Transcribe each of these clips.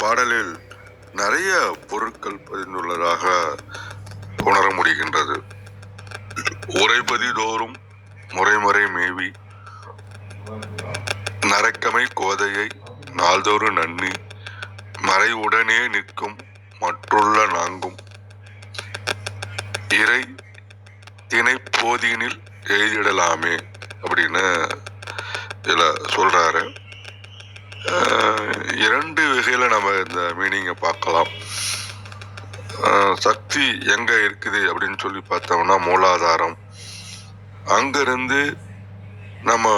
பாடலில் நிறைய பொருட்கள் பதிந்துள்ளதாக உணர முடிகின்றது. உரைபதி தோறும் முறைமுறை மேவி நரக்கமை கோதையை நாள்தோறும் நன்னி மறைவுடனே நிற்கும் மற்றுள்ள நாங்கும். இறை திணை போதியினில் எழுதிடலாமே அப்படின்னு இதில் சொல்கிறாரு இரண்டு வகையில் நம்ம இந்த மீனிங்கை பார்க்கலாம். சக்தி எங்கே இருக்குது அப்படின்னு சொல்லி பார்த்தோம்னா மூலாதாரம். அங்கேருந்து நம்ம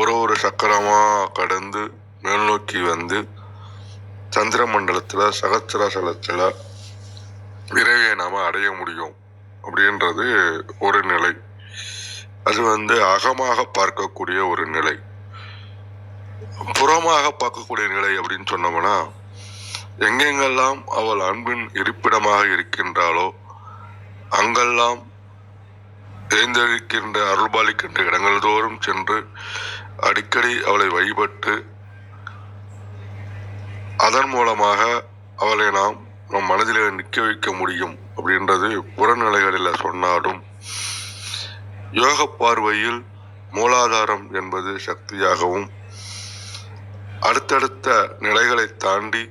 ஒரு ஒரு சக்கரமாக கடந்து மேல் நோக்கி வந்து சந்திர மண்டலத்தில் சகசிராசலத்துல விரைவை நாம் அடைய முடியும் அப்படின்றது ஒரு நிலை. அது வந்து அகமாக பார்க்கக்கூடிய ஒரு நிலை. புறமாக பார்க்கக்கூடிய நிலை அப்படின்னு சொன்னோம்னா எங்கெங்கெல்லாம் அவள் அன்பின் இருப்பிடமாக இருக்கின்றாளோ அங்கெல்லாம் எழுந்தளிக்கின்ற அருள்பாலிக்கின்ற இடங்கள் தோறும் சென்று அடிக்கடி அவளை வழிபட்டு அதன் மூலமாக அவளை நாம் நம் மனதிலே நிற்க வைக்க முடியும் அப்படின்றது புறநிலைகளில் சொன்னாலும் யோக பார்வையில் மூலாதாரம் என்பது சக்தியாகவும் அடுத்தடுத்த நிலைகளை தாண்டி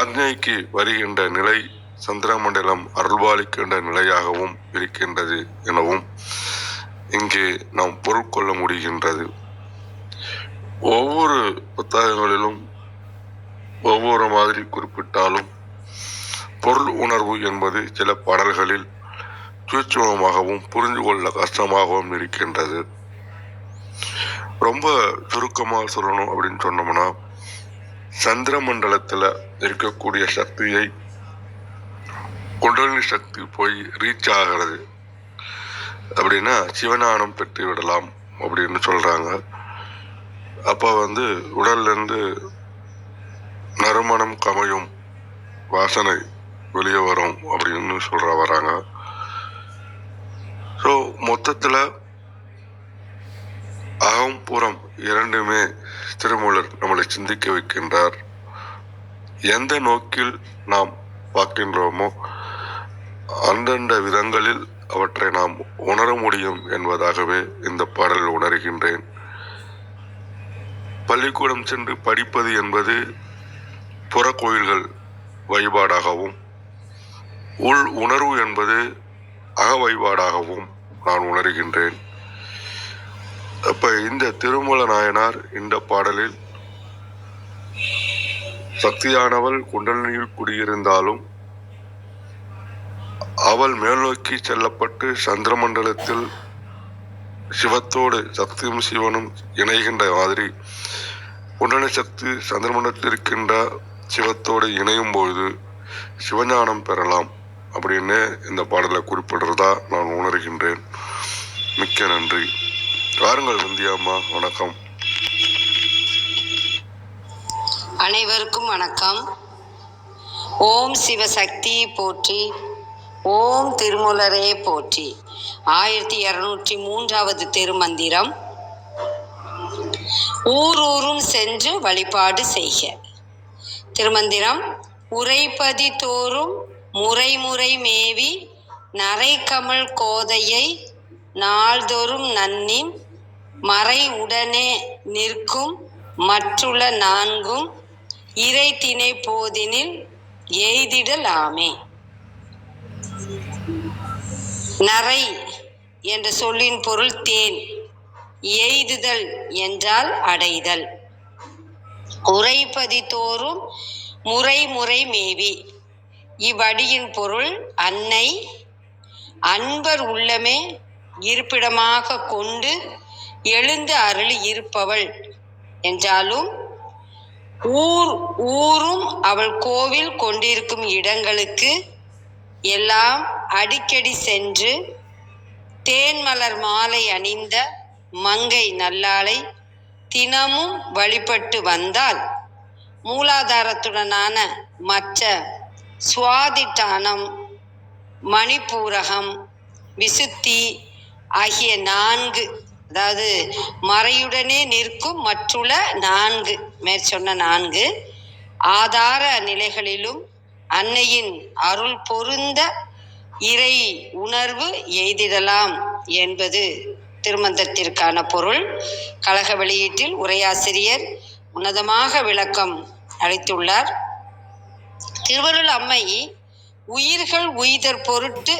ஆக்ஞைக்கு வருகின்ற நிலை சந்திரமண்டலம் அருள்பாலிக்கின்ற நிலையாகவும் இருக்கின்றது எனவும் இங்கே நாம் பொருள் கொள்ள முடிகின்றது. ஒவ்வொரு புத்தகங்களிலும் ஒவ்வொரு மாதிரி குறிப்பிட்டாலும் பொருள் உணர்வு என்பது சில பாடல்களில் சூட்சமாகவும் புரிந்து கொள்ள கஷ்டமாகவும் இருக்கின்றது. ரொம்ப சுருக்கமாக சொல்லணும் அப்படின்னு சொன்னோம்னா சந்திர மண்டலத்தில் இருக்கக்கூடிய சக்தியை குண்டலினி சக்தி போய் ரீச் ஆகிறது. அப்படின்னா சிவஞானம் பெற்று விடலாம் அப்படின்னு சொல்கிறாங்க அப்போ வந்து உடல்லேருந்து நறுமணம் கமையும் வாசனை வெளியே வரும் அப்படின்னு சொல்கிற வராங்க. ஸோ மொத்தத்தில் இரண்டுமே திருமூலர் நம்மளை சிந்திக்க வைக்கின்றார். எந்த நோக்கில் நாம் பார்க்கின்றோமோ அந்தந்த விதங்களில் அவற்றை நாம் உணர முடியும் என்பதாகவே இந்த பாடலில் உணர்கின்றேன். பள்ளிக்கூடம் சென்று படிப்பது என்பது புற கோயில்கள் வழிபாடாகவும் உள் உணர்வு என்பது அக வழிபாடாகவும் நான் உணர்கின்றேன். அப்ப இந்த திருமூல நாயனார் இந்த பாடலில் சக்தியானவள் குண்டலினியில் குடியிருந்தாலும் அவள் மேல் நோக்கி செல்லப்பட்டு சந்திரமண்டலத்தில் சிவத்தோடு சக்தியும் சிவனும் இணைகின்ற மாதிரி குண்டலி சக்தி சந்திரமண்டலத்தில் இருக்கின்ற சிவத்தோடு இணையும் பொழுது சிவஞானம் பெறலாம் அப்படின்னு இந்த பாடலை குறிப்பிடுறதா நான் உணர்கின்றேன். மிக்க நன்றி. வாருங்கள் விந்தியாம்மா வணக்கம். அனைவருக்கும் வணக்கம். ஓம் சிவசக்தி போற்றி ஓம் திருமூலரே போற்றி. ஆயிரத்தி இருநூற்றி மூன்றாவது திருமந்திரம். ஊரூரும் சென்று வழிபாடு செய்க. திருமந்திரம் உரைப்பதி தோறும் முறை முறை மேவி நரைக்கமழ் கோதையை நாள்தோறும் நன்னின் மறை உடனே நிற்கும் மற்றுள்ள நான்கும் இறை திணை போதினில் எய்திடலாமே. நரை என்ற சொல்லின் பொருள் தேன். எய்துதல் என்றால் அடைதல். உரைப்பதி தோறும் முறை முறை மேவி. இவ்வடியின் பொருள் அன்னை அன்பர் உள்ளமே இருப்பிடமாக கொண்டு எழுந்து அருளி இருப்பவள் என்றாலும் ஊர் ஊரும் அவள் கோவில் கொண்டிருக்கும் இடங்களுக்கு எல்லாம் அடிக்கடி சென்று தேன்மலர் மாலை அணிந்த மங்கை நல்லாளை தினமும் வழிபட்டு வந்தால் மூலாதாரத்துடனான மற்ற சுவாதிட்டானம் மணிப்பூரகம் விசுத்தி ஆகிய நான்கு அதாவது மறையுடனே நிற்கும் மற்றுள்ள நான்கு மேற்சொன்ன நான்கு ஆதார நிலைகளிலும் அன்னையின் அருள் பொருந்த இறை உணர்வு எய்திடலாம் என்பது திருமந்தத்திற்கான பொருள். கழக வெளியீட்டில் உரையாசிரியர் உன்னதமாக விளக்கம் அளித்துள்ளார். திருவருள் அம்மை உயிர்கள் உய்தற் பொருட்டு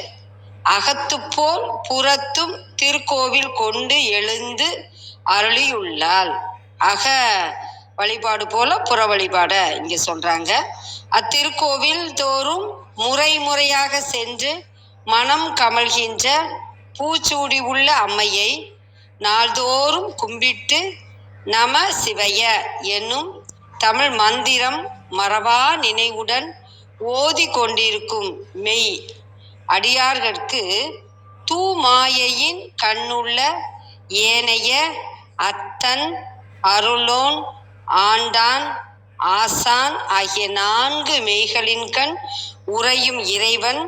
அகத்துப்போல் புறத்தும் திருக்கோவில் கொண்டு எழுந்து அருளியுள்ளாள். அக வழிபாடு போல புற வழிபாட இங்க சொல்றாங்க. அத்திருக்கோவில் தோறும் முறை முறையாக சென்று மனம் கமழ்கின்ற பூச்சூடி உள்ள அம்மையை நாள்தோறும் கும்பிட்டு நம சிவய என்னும் தமிழ் மந்திரம் மறவா நினைவுடன் ஓதி கொண்டிருக்கும் மெய் அடியார்கட்கு தூமாயையின் கண்ணுள்ள ஏனைய அத்தன் அருளோன் ஆண்டான் ஆசான் ஆகிய நான்கு மெய்களின் கண் உறையும் இறைவன்.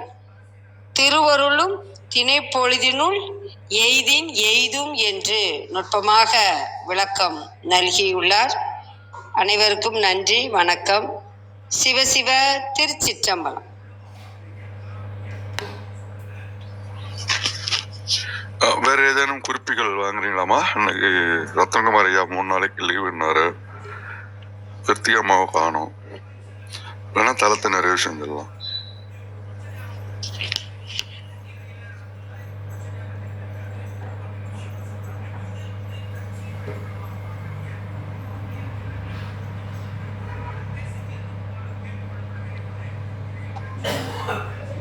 திருவருளும் திணைப்பொழுதினுள் எய்தின் எய்தும் என்று நுட்பமாக விளக்கம் நல்கியுள்ளார். அனைவருக்கும் நன்றி வணக்கம். சிவசிவ திருச்சிற்றம்பலம். வேற ஏதேனும் குறிப்புகள் வாங்குறீங்களாமா இன்னைக்கு ரத்னகுமார் ஐயா மூணு நாளைக்கு லீவுன்னாரு கிருத்திகமாவை காணும். இல்லைன்னா தளத்தை நிறைவு செஞ்சிடலாம்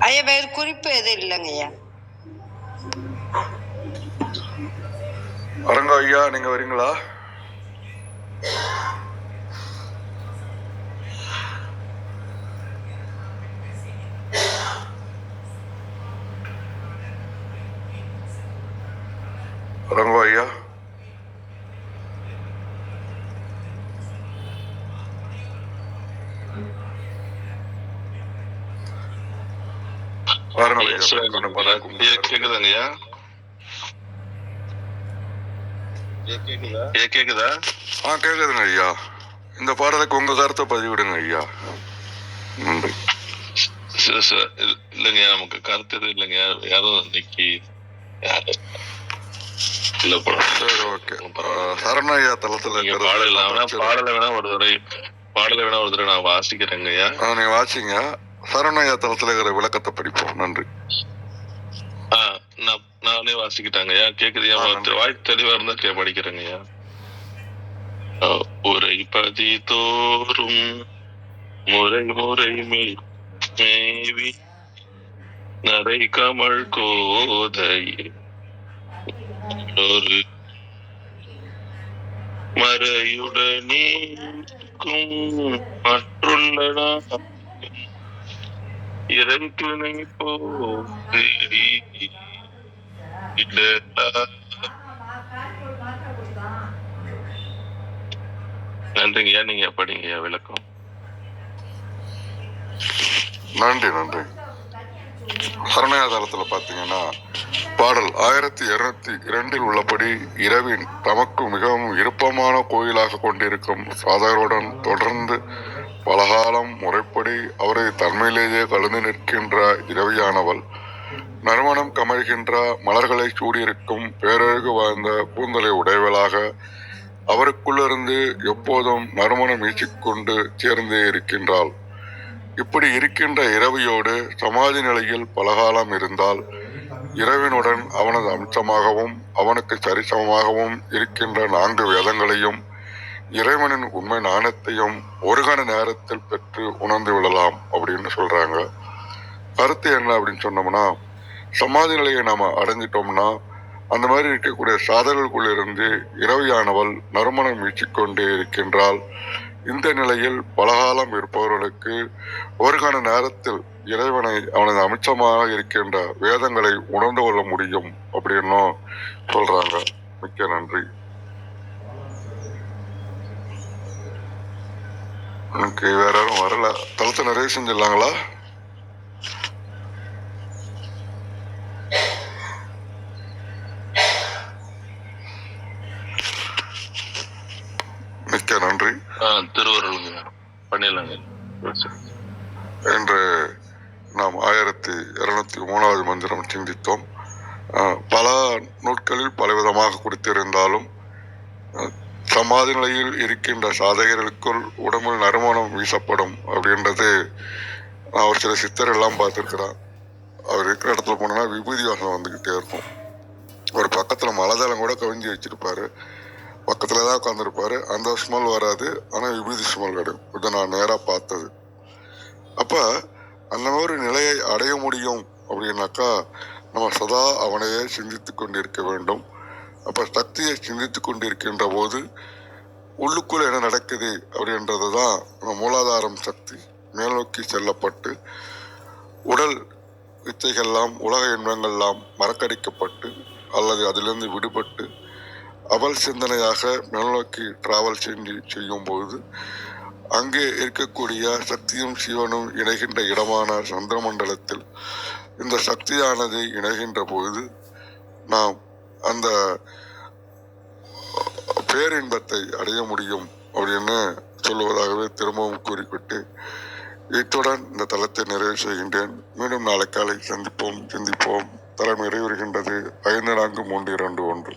ஐயா வேறு குறிப்பு எதுவும் இல்லைங்க அரங்க ஐயா நீங்க வரீங்களா? அரங்கோ ஐயா பாருங்க ஐயா, கொஞ்சம் பதா ஐயா கேக்குதாங்கய்யா ஐயா கேக்குதா? ஆ கேக்குதுங்க ஐயா. இந்த பாடலுக்கு உங்க கருத்தை பதிவிடுங்க ஐயா. நன்றி. சரி, சரி. இல்ல- இல்லைங்கய்யா நமக்கு கருத்து எதுவும் இல்லைங்க. யாரும் இன்னைக்கு யாரு? இல்ல சரி ஓகே. சரண ஐயா தளத்துல பாடல. பாடல வேணா ஒரு தடவை பாடல வேணா ஒரு தடவை நான் வாசிக்கிறேங்க ஐயா. நீங்க வாசிங்க. சரண ஐயா தளத்துல இருக்கிற விளக்கத்தை படிப்போம். நன்றி. ஆ, நான் நானே வாசிக்கிட்டாங்க ஐயா கேக்குதுயா ஆ, நன்றி. வாய் தெளிவா இருந்தா கே படிக்கிறேங்க ஐயா ஆ, உரைப்பதி தோறும் முறை முறை மேவி நரை கமழ் கோதை ஒரு மறையுடனே நிற்கும் மற்றுள்ள நாடும் இறை துணை போதி நன்றிங்கய்யா நீங்க படிங்கய்யா விளக்கம். நன்றி நன்றி. சரணயா பார்த்தீங்கன்னா பாத்தீங்கன்னா பாடல் ஆயிரத்தி இருநூத்தி இரண்டில் உள்ளபடி இரவின் தமக்கு மிகவும் விருப்பமான கோயிலாக கொண்டிருக்கும் சாதகருடன் தொடர்ந்து பலகாலம் முறைப்படி அவரை தன்மையிலேயே கலந்து நிற்கின்ற இரவியானவள். நறுமணம் கமழ்கின்ற மலர்களை சூடியிருக்கும் பேரழகு வாழ்ந்த கூந்தலை உடையவளாக அவருக்குள்ளிருந்து எப்போதும் நறுமணம் வீசிக்கொண்டு சேர்ந்தே இருக்கின்றாள். இப்படி இருக்கின்ற இரவியோடு சமாதி நிலையில் பலகாலம் இருந்தால் இரவினுடன் அவனது அம்சமாகவும் அவனுக்கு சரிசமமாகவும் இருக்கின்ற நான்கு வேதங்களையும் இறைவனின் உண்மை நாணத்தையும் ஒரு கண நேரத்தில் பெற்று உணர்ந்து விடலாம் அப்படின்னு சொல்றாங்க. கருத்து என்ன அப்படின்னு சொன்னோம்னா சமாதி நிலையை நாம் அடைஞ்சிட்டோம்னா அந்த மாதிரி இருக்கக்கூடிய சாதனைகளுக்குள் இருந்து இரவியானவள் நறுமணம் வீச்சிக்கொண்டே இருக்கின்றால் இந்த நிலையில் பலகாலம் இருப்பவர்களுக்கு ஒரு கண நேரத்தில் இறைவனை அவனது அமிச்சமாக இருக்கின்ற வேதங்களை உணர்ந்து கொள்ள முடியும் அப்படின்னும் சொல்றாங்க. மிக்க நன்றி. எனக்கு வேற யாரும் வரல. தளத்தை நிறைய செஞ்சிடலாங்களா? மிக்க நன்றி. திருவருளுங்க. பண்ணிடலாங்க. என்று நாம் ஆயிரத்தி இருநூத்தி மூணாவது மந்திரம் சிந்தித்தோம். பல நூட்களில் பலவிதமாக கொடுத்திருந்தாலும் சமாதி நிலையில் இருக்கின்ற சாதகர்களுக்குள் உடம்பில் நறுமணம் வீசப்படும் அப்படின்றது நான் ஒரு சில சித்தர் எல்லாம் பார்த்துருக்கிறேன் அவர் இருக்கிற இடத்துல போனோம்னா விபூதி வாசம் வந்துக்கிட்டே இருக்கும். ஒரு பக்கத்துல மலதளம் கூட கவிஞ்சி வச்சிருப்பாரு. பக்கத்துல தான் உட்காந்துருப்பாரு அந்த ஸ்மெல் வராது. ஆனா விபூதி ஸ்மெல் கிடைக்கும் இதை நான் நேரா பார்த்தது. அப்ப அந்த மாதிரி நிலையை அடைய முடியும் அப்படின்னாக்கா நம்ம சதா அவனையே சிந்தித்து கொண்டிருக்க வேண்டும். அப்ப சக்தியை சிந்தித்து கொண்டிருக்கின்ற போது உள்ளுக்குள்ள என்ன நடக்குது அப்படின்றது தான் நம்ம மூலாதாரம் சக்தி. மேல்நோக்கி செல்லப்பட்டு உடல் வித்தைகள்லாம் உலக இன்பங்கள்லாம் மறக்கடிக்கப்பட்டு அல்லது அதிலிருந்து விடுபட்டு அவல் சிந்தனையாக மேல்நோக்கி டிராவல் செஞ்சு செய்யும் பொழுது அங்கே இருக்கக்கூடிய சக்தியும் சிவனும் இணைகின்ற இடமான சந்திரமண்டலத்தில் இந்த சக்தியானது இணைகின்ற பொழுது நாம் அந்த பேரின்பத்தை அடைய முடியும் அப்படின்னு சொல்லுவதாகவே திரும்பவும் கூறிக்கொண்டு இத்துடன் இந்த தளத்தை நிறைவு செய்கின்றேன். மீண்டும் நாளை காலை சந்திப்போம் சிந்திப்போம். தரம் நிறைவுறுகின்றது. ஐந்து நான்கு மூன்று இரண்டு ஒன்று.